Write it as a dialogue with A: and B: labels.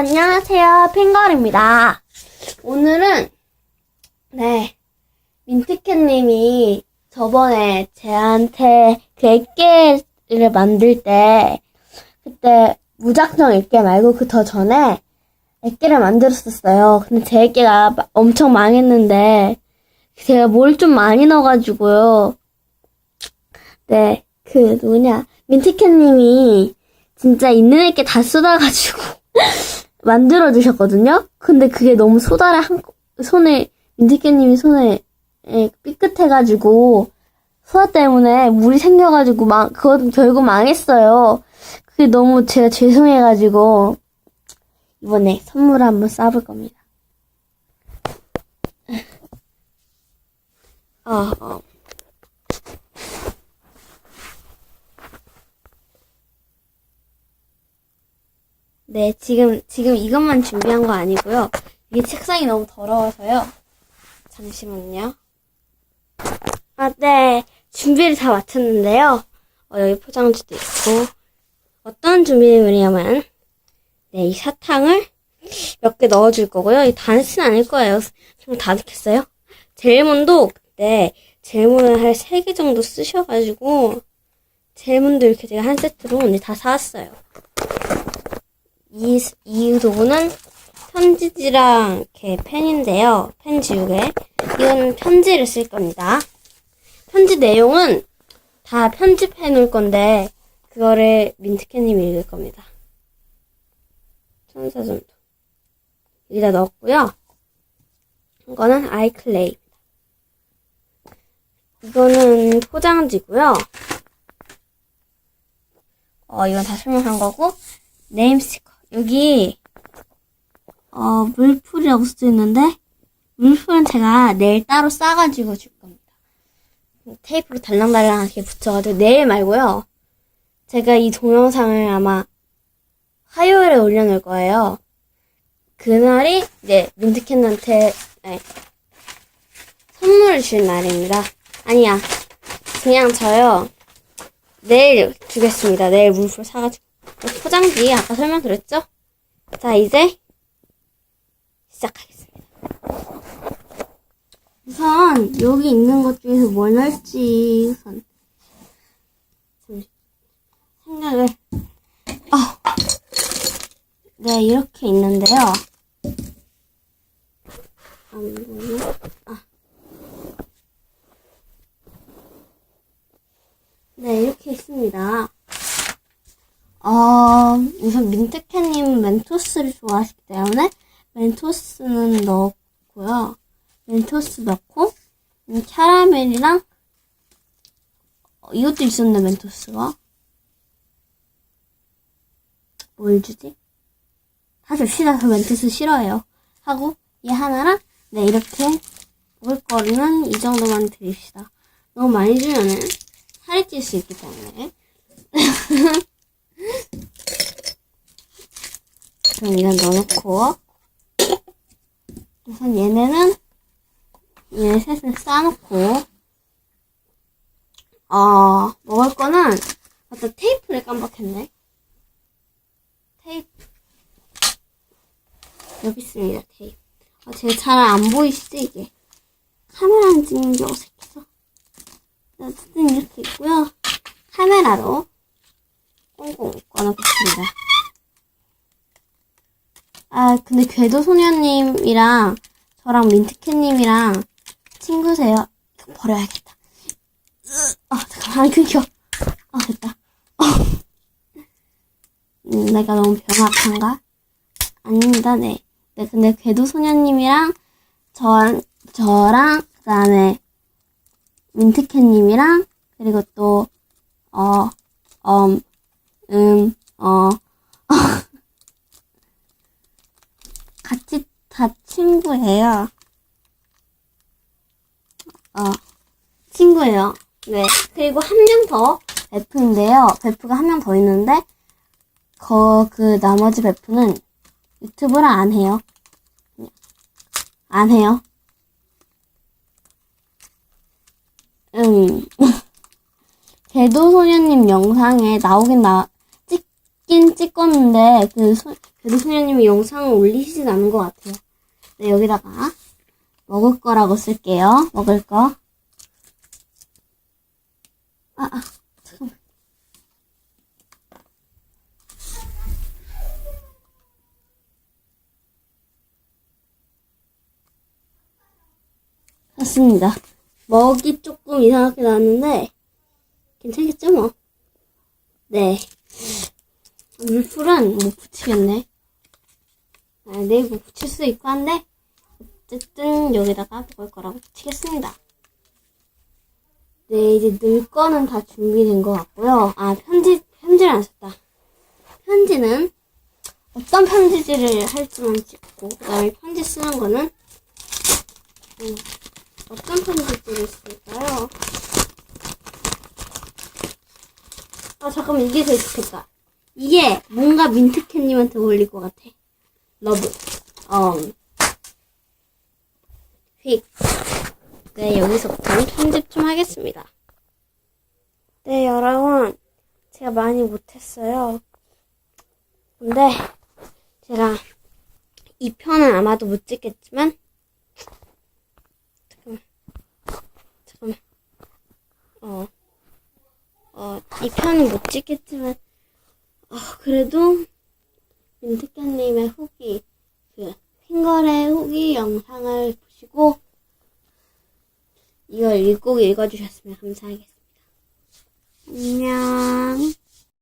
A: 안녕하세요. 핑걸입니다. 오늘은, 네, 민트캣님이 저번에 제한테 그 액계를 만들 때, 그때 무작정 액계 말고 그 더 전에 액계를 만들었었어요. 근데 제 액계가 마- 엄청 망했는데, 제가 뭘 좀 많이 넣어가지고요. 네, 그 누구냐, 민트캣님이 진짜 있는 액계 다 쏟아가지고 만들어 주셨거든요. 근데 그게 너무 소다를 한 손에 민트캣님이 손에 예, 삐끗해가지고 소다 때문에 물이 생겨가지고 망 그거 결국 망했어요. 그게 너무 제가 죄송해가지고 이번에 선물을 한번 쏴볼 겁니다. 어, 어. 네, 지금, 지금 이것만 준비한 거 아니고요. 이게 책상이 너무 더러워서요. 잠시만요. 아, 네. 준비를 다 마쳤는데요. 어, 여기 포장지도 있고. 어떤 준비물이냐면, 네, 이 사탕을 몇 개 넣어줄 거고요. 이 단수는 아닐 거예요. 좀 다득했어요. 젤몬도 그때 젤몬을 한 3개 정도 쓰셔가지고, 젤몬도 이렇게 제가 한 세트로 오늘 다 사왔어요. 이, 이 도구는 편지지랑 이렇게 펜인데요. 펜 지우개. 이거는 편지를 쓸 겁니다. 편지 내용은 다 편집해 놓을 건데, 그거를 민트캣님이 읽을 겁니다. 천사전도. 여기다 넣었고요. 이거는 아이클레이입니다. 이거는 포장지고요. 어, 이건 다 설명한 거고, 네임 스티커. 여기, 어, 물풀이라고 써 있는데, 물풀은 제가 내일 따로 싸가지고 줄 겁니다. 테이프로 달랑달랑하게 붙여가지고, 내일 말고요. 제가 이 동영상을 아마 화요일에 올려놓을 거예요. 그날이, 이제, 민트캣한테, 네, 선물을 줄 날입니다. 아니야. 그냥 저요. 내일 주겠습니다. 내일 물풀 사가지고. 포장지 아까 설명드렸죠? 자, 이제 시작하겠습니다. 우선 여기 있는 것 중에서 뭘 넣을지 우선 좀 생각을 아, 네 이렇게 있는데요. 아. 네 이렇게 있습니다. 어, 우선 민트캣님은 멘토스를 좋아하시기 때문에 멘토스는 넣었고요. 멘토스 넣고 음, 캐러멜이랑 어, 이것도 있었네 멘토스가 뭘 주지? 다 줍시다. 저 멘토스 싫어해요. 하고 얘 하나랑 네 이렇게 먹을 거리는 이 정도만 드립시다. 너무 많이 주면은 살이 찔 수 있기 때문에 그럼 이건 넣어놓고. 우선 얘네는 얘네 셋을 싸놓고. 어 먹을 거는 맞다 테이프를 깜빡했네. 테이프. 여기 있습니다 테이프. 아 제가 잘 안 보이시죠 이게? 카메라는 찍는 게 어색해서. 네, 어쨌든 이렇게 있고요. 카메라로 꽁꽁 꺼놓겠습니다. 아, 근데 궤도 소녀님이랑 저랑 민트캣님이랑 친구세요. 버려야겠다. 아, 잠깐만, 안 끊겨. 아, 됐다. 음, 내가 너무 병약한가? 아닙니다, 네. 네, 근데 궤도 소녀님이랑 저, 저랑, 그 다음에 민트캣님이랑, 그리고 또, 어, 음, 음, 어, 같이 다 친구예요. 어, 친구예요. 네. 그리고 한 명 더 베프인데요. 베프가 한 명 더 있는데, 거, 그 나머지 베프는 유튜브를 안 해요. 안 해요. 음. 궤도소녀님 영상에 나오긴 나, 찍긴 찍었는데, 그, 소, 배도소녀님이 영상을 올리시진 않은 것 같아요. 네, 여기다가 먹을 거라고 쓸게요. 먹을 거. 아, 아, 잠깐만. 맞습니다. 먹이 조금 이상하게 나왔는데, 괜찮겠죠, 뭐. 네. 물풀은 못 붙이겠네. 아, 네이버 뭐 붙일 수 있고 한데, 어쨌든 여기다가 먹을 거라고 붙이겠습니다. 네, 이제 넣을 거는 다 준비된 것 같고요. 아, 편지, 편지를 안 썼다. 편지는 어떤 편지지를 할지만 찍고, 그 다음에 편지 쓰는 거는, 음, 어떤 편지지를 쓸까요? 아, 잠깐만, 이게 제일 좋겠다. 이게 뭔가 민트캣님한테 어울릴 것 같아. 러브. 음. 휙. 네, 여기서부터는 편집 좀 하겠습니다. 네, 여러분. 제가 많이 못했어요. 근데, 제가 이 편은 아마도 못 찍겠지만, 잠깐만. 잠깐만. 어, 어, 이 편은 못 찍겠지만, 어, 그래도, 민트캣님의 후기, 그, 핑거의 후기 영상을 보시고, 이걸 꼭 읽어주셨으면 감사하겠습니다. 안녕.